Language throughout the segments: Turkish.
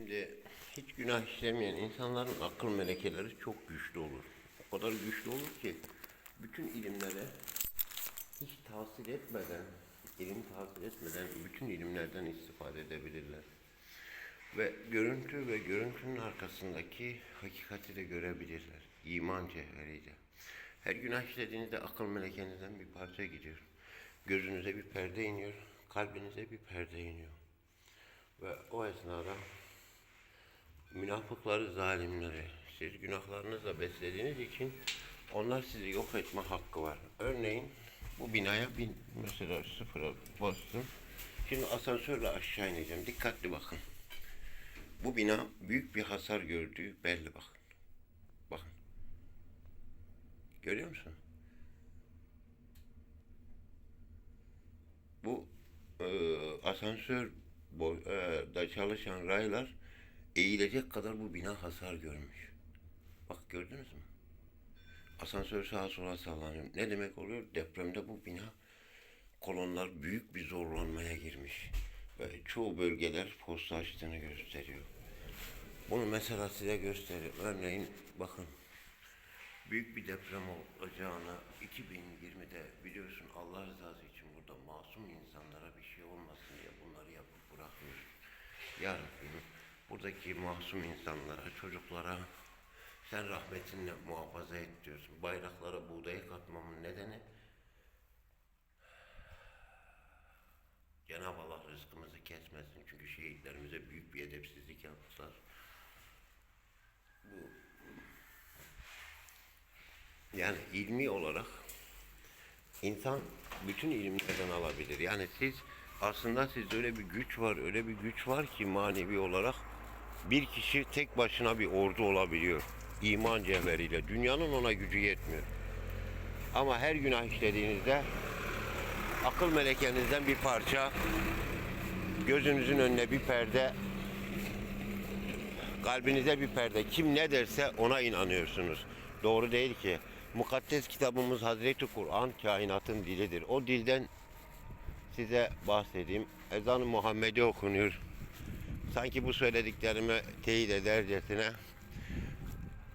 Şimdi hiç günah işlemeyen insanların akıl melekeleri çok güçlü olur. O kadar güçlü olur ki bütün ilimlere hiç tahsil etmeden, ilim tahsil etmeden bütün ilimlerden istifade edebilirler. Ve görüntü ve görüntünün arkasındaki hakikati de görebilirler. İman cevheriyle. Her günah işlediğinizde akıl melekenizden bir parça gidiyor. Gözünüze bir perde iniyor, kalbinize bir perde iniyor. Ve o esnada münafıkları, zalimleri siz günahlarınızla beslediğiniz için onlar sizi yok etme hakkı var. Örneğin bu binaya bin, mesela sıfıra bastım. Şimdi asansörle aşağı ineceğim. Dikkatli bakın. Bu bina büyük bir hasar gördüğü belli bakın. Bakın. Görüyor musun? Bu e, asansör boy, e, da çalışan raylar eğilecek kadar bu bina hasar görmüş. Bak gördünüz mü? Asansör sağa sola sallanıyor. Ne demek oluyor? Depremde bu bina kolonlar büyük bir zorlanmaya girmiş. Ve çoğu bölgeler posta açtığını gösteriyor. Bunu mesela size göstereyim. Örneğin bakın büyük bir deprem olacağını 2020'de biliyorsun Allah rızası için burada masum insanlara bir şey olmasın diye bunları yapıp bırakıyoruz. Ya Rabbim buradaki masum insanlara, çocuklara sen rahmetinle muhafaza et diyorsun. Bayraklara buğdayı katmamın nedeni Cenab-ı Allah rızkımızı kesmesin. Çünkü şehitlerimize büyük bir edepsizlik yaptılar. Bu yani ilmi olarak insan bütün ilimlerden alabilir. Yani siz aslında sizde öyle bir güç var, öyle bir güç var ki manevi olarak bir kişi tek başına bir ordu olabiliyor. İman cevheriyle. Dünyanın ona gücü yetmiyor. Ama her günah işlediğinizde akıl melekenizden bir parça, gözünüzün önüne bir perde, kalbinize bir perde. Kim ne derse ona inanıyorsunuz. Doğru değil ki. Mukaddes kitabımız Hazreti Kur'an kainatın dilidir. O dilden size bahsedeyim. Ezan-ı Muhammed'i okunuyor. Sanki bu söylediklerimi teyit edercesine.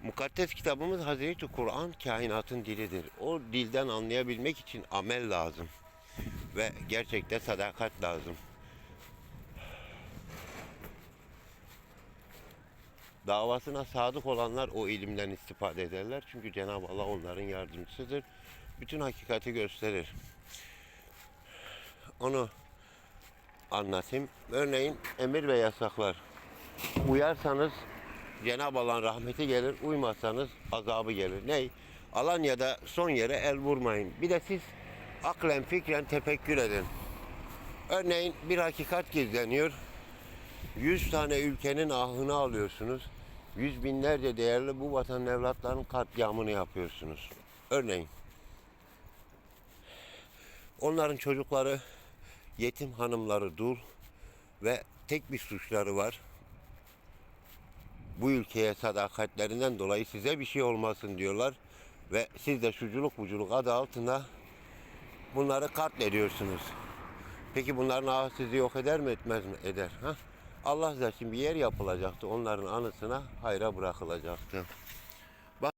Mukaddes kitabımız Hazreti Kur'an kainatın dilidir. O dilden anlayabilmek için amel lazım. Ve gerçekte sadakat lazım. davasına sadık olanlar o ilimden istifade ederler. Çünkü Cenab-ı Allah onların yardımcısıdır. Bütün hakikati gösterir. Onu anlatayım. Örneğin emir ve yasaklar. Uyarsanız Cenab-ı Allah'ın rahmeti gelir, uymazsanız azabı gelir. Ney? Alanya'da son yere el vurmayın. Bir de siz aklen fikren tefekkür edin. Örneğin bir hakikat gizleniyor. 100 tane ülkenin ahını alıyorsunuz. Yüz binlerce değerli bu vatan evlatlarının katliamını yapıyorsunuz. Örneğin onların çocukları yetim hanımları dul ve tek bir suçları var. Bu ülkeye sadakatlerinden dolayı size bir şey olmasın diyorlar ve siz de şuculuk buculuk adı altında bunları katlediyorsunuz. Peki bunların ahı sizi yok eder mi etmez mi? Eder. Ha? Allah için bir yer yapılacaktı. Onların anısına hayra bırakılacaktı.